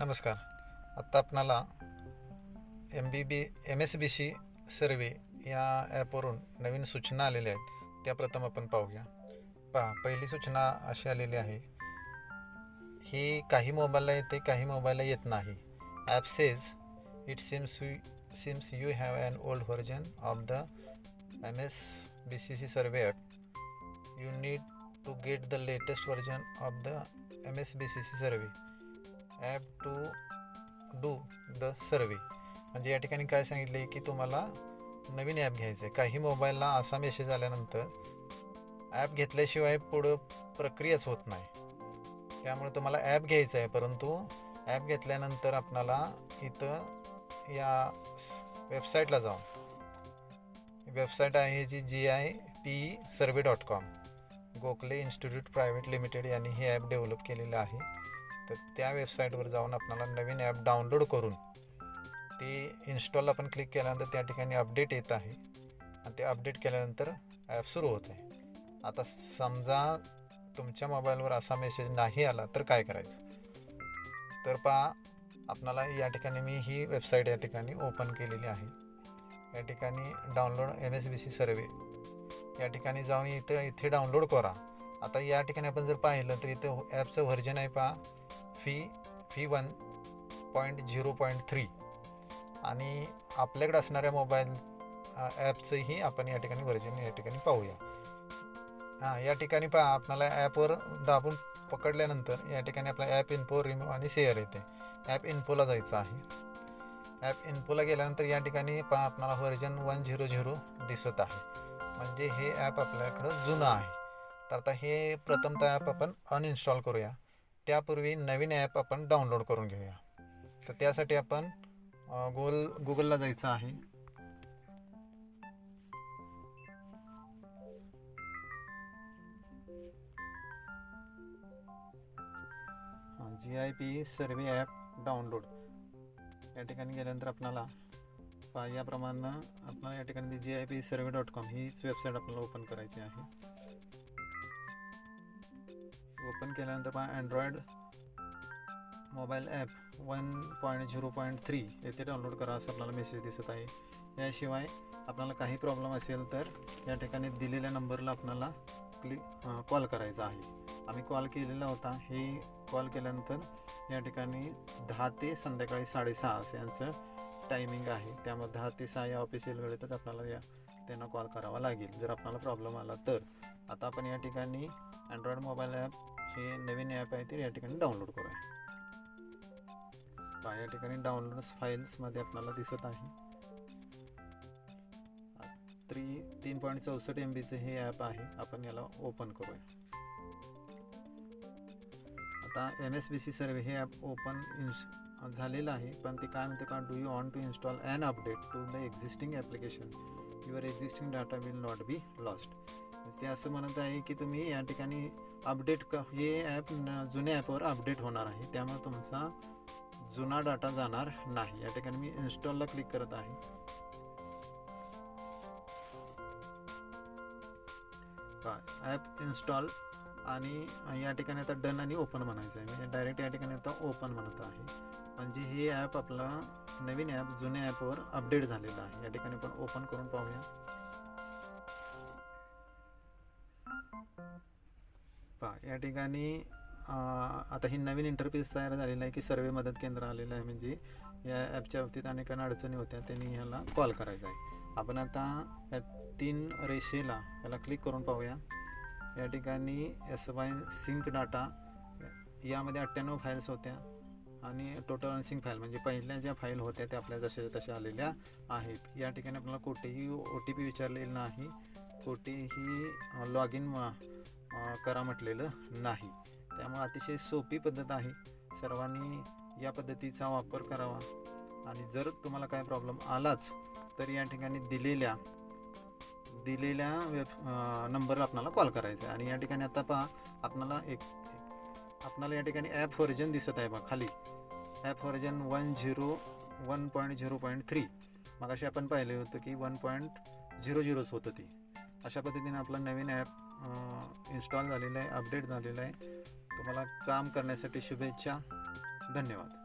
नमस्कार. आत्ता आपणाला M B B M S B C survey या ॲपवरून नवीन सूचना आलेल्या आहेत. त्या प्रथम आपण पाहूया. पहा पहिली सूचना अशी आलेली आहे. ही काही मोबाईलला येते काही मोबाईलला येत नाही. App says it seems you seems you have an old version of the M S B C C survey app you need to get the latest version of the M S B C C survey app to do the survey. म्हणजे या ठिकाणी काय सांगितले की तुम्हाला नवीन app घ्यायचं आहे काही मोबाईलला असा मेसेज आल्यानंतर ॲप घेतल्याशिवाय पुढं प्रक्रियाच होत नाही. त्यामुळे तुम्हाला ॲप घ्यायचं आहे परंतु ॲप घेतल्यानंतर आपणाला इथं या वेबसाईटला जाऊन. वेबसाईट आहे G G I P survey dot com Gokhale institute private limited यांनी हे ॲप डेव्हलप केलेलं आहे. तर त्या वेबसाईटवर जाऊन आपल्याला नवीन ॲप डाउनलोड करून ते इन्स्टॉल आपण क्लिक केल्यानंतर त्या ठिकाणी अपडेट येत आहे. आणि ते अपडेट केल्यानंतर ॲप सुरू होत आहे. आता समजा तुमच्या मोबाईलवर असा मेसेज नाही आला तर काय करायचं? तर पहा आपणाला या ठिकाणी मी ही वेबसाईट या ठिकाणी ओपन केलेली आहे. या ठिकाणी download M S B C survey या ठिकाणी जाऊन इथं इथे डाउनलोड करा. आता या ठिकाणी आपण जर पाहिलं तर इथं ॲपचं व्हर्जन आहे पहा. फी fee one point zero point three आणि आपल्याकडे असणाऱ्या मोबाईल ॲपचंही आपण या ठिकाणी व्हर्जन या ठिकाणी पाहूया. हां या ठिकाणी पहा आपल्याला ॲपवर दाबून पकडल्यानंतर या ठिकाणी आपला ॲप इन्फो रिमूव्ह आणि शेअर येते. ॲप इन्फोला जायचं आहे. ॲप इन्फोला गेल्यानंतर या ठिकाणी पहा आपल्याला व्हर्जन वन झिरो झिरो दिसत आहे. म्हणजे हे ॲप आपल्याकडं जुनं आहे. तर आता हे प्रथमतः ॲप आपण अनइन्स्टॉल करूया. त्यापूर्वी नवीन ॲप आपण डाउनलोड करून घेऊया. तर त्यासाठी आपण गुगल गुगलला जायचं आहे. G I P survey app download या ठिकाणी गेल्यानंतर आपल्याला पहा याप्रमाणे आपल्याला या ठिकाणी G I P survey dot com हीच वेबसाईट आपल्याला ओपन करायची आहे. ओपन केल्यानंतर पहा android mobile app one point zero point three येथे डाउनलोड करा असं आपल्याला मेसेज दिसत आहे. याशिवाय आपल्याला काही प्रॉब्लेम असेल तर या ठिकाणी दिलेल्या नंबरला आपल्याला क्लिक कॉल करायचा आहे. आम्ही कॉल केलेला होता. हे कॉल केल्यानंतर या ठिकाणी दहा ते संध्याकाळी साडेसहा असं यांचं टायमिंग आहे. त्यामुळे दहा ते सहा या ऑफिशियल वेळेतच आपल्याला या त्यांना कॉल करावा लागेल. जर आपल्याला प्रॉब्लेम आला तर. आता आपण या ठिकाणी अँड्रॉइड मोबाईल ॲप हे नवीन ॲप आहे ते या ठिकाणी डाउनलोड करूया. पहा या ठिकाणी डाउनलोड फाईल्समध्ये आपल्याला दिसत आहे. थ्री तीन पॉईंट चौसष्ट एम बीचं हे ॲप आहे आपण याला ओपन करूया. आता M S B C survey हे ॲप ओपन इन्स झालेलं आहे पण ते काय म्हणते का do you want to install an update to the existing application your existing data will not be lost ते असं म्हणत आहे की तुम्ही या ठिकाणी अपडेट क हे ॲप जुन्या ॲपवर अपडेट होणार आहे. त्यामुळे तुमचा जुना डाटा जाणार नाही. या ठिकाणी मी इन्स्टॉलला क्लिक करत आहे. ॲप इन्स्टॉल आणि या ठिकाणी आता डन आणि ओपन म्हणायचं आहे. म्हणजे डायरेक्ट या ठिकाणी आता ओपन म्हणत आहे. म्हणजे हे ॲप आपला नवीन ॲप जुन्या ॲपवर अपडेट झालेलं आहे. या ठिकाणी आपण ओपन करून पाहूया. पहा या ठिकाणी आता ही नवीन इंटरफेस तयार झालेला आहे की सर्वे मदत केंद्र आलेलं आहे म्हणजे या ॲपच्या बाबतीत अनेकांना अडचणी होत्या त्यांनी ह्याला कॉल करायचा आहे. आपण आता या तीन रेषेला याला क्लिक करून पाहूया. या ठिकाणी एस वाय सिंक डाटा यामध्ये अठ्ठ्याण्णव फाईल्स होत्या आणि टोटल अनसिंग फाईल म्हणजे पहिल्या ज्या फाईल होत्या त्या आपल्या जशा तशा आलेल्या आहेत. या ठिकाणी आपल्याला कुठेही ओ टी पी विचारलेली नाही. कुठेही लॉग इन करा म्हटलेलं नाही. त्यामुळे अतिशय सोपी पद्धत आहे. सर्वांनी या पद्धतीचा वापर करावा. आणि जर तुम्हाला काय प्रॉब्लेम आलाच तर या ठिकाणी दिलेल्या दिलेल्या वेब नंबरला आपणाला कॉल करायचा आहे. आणि या ठिकाणी आता पहा आपणाला एक आपणाला या ठिकाणी ॲप व्हर्जन दिसत आहे बघा खाली. App version one zero one point zero point three मग अशी आपण पाहिले होतं की वन पॉईंट झिरो झिरोच होतं ती. अशा पद्धतीने आपलं नवीन ॲप इन्स्टॉल झालेलं आहे अपडेट झालेलं आहे. तुम्हाला काम करण्यासाठी शुभेच्छा. धन्यवाद.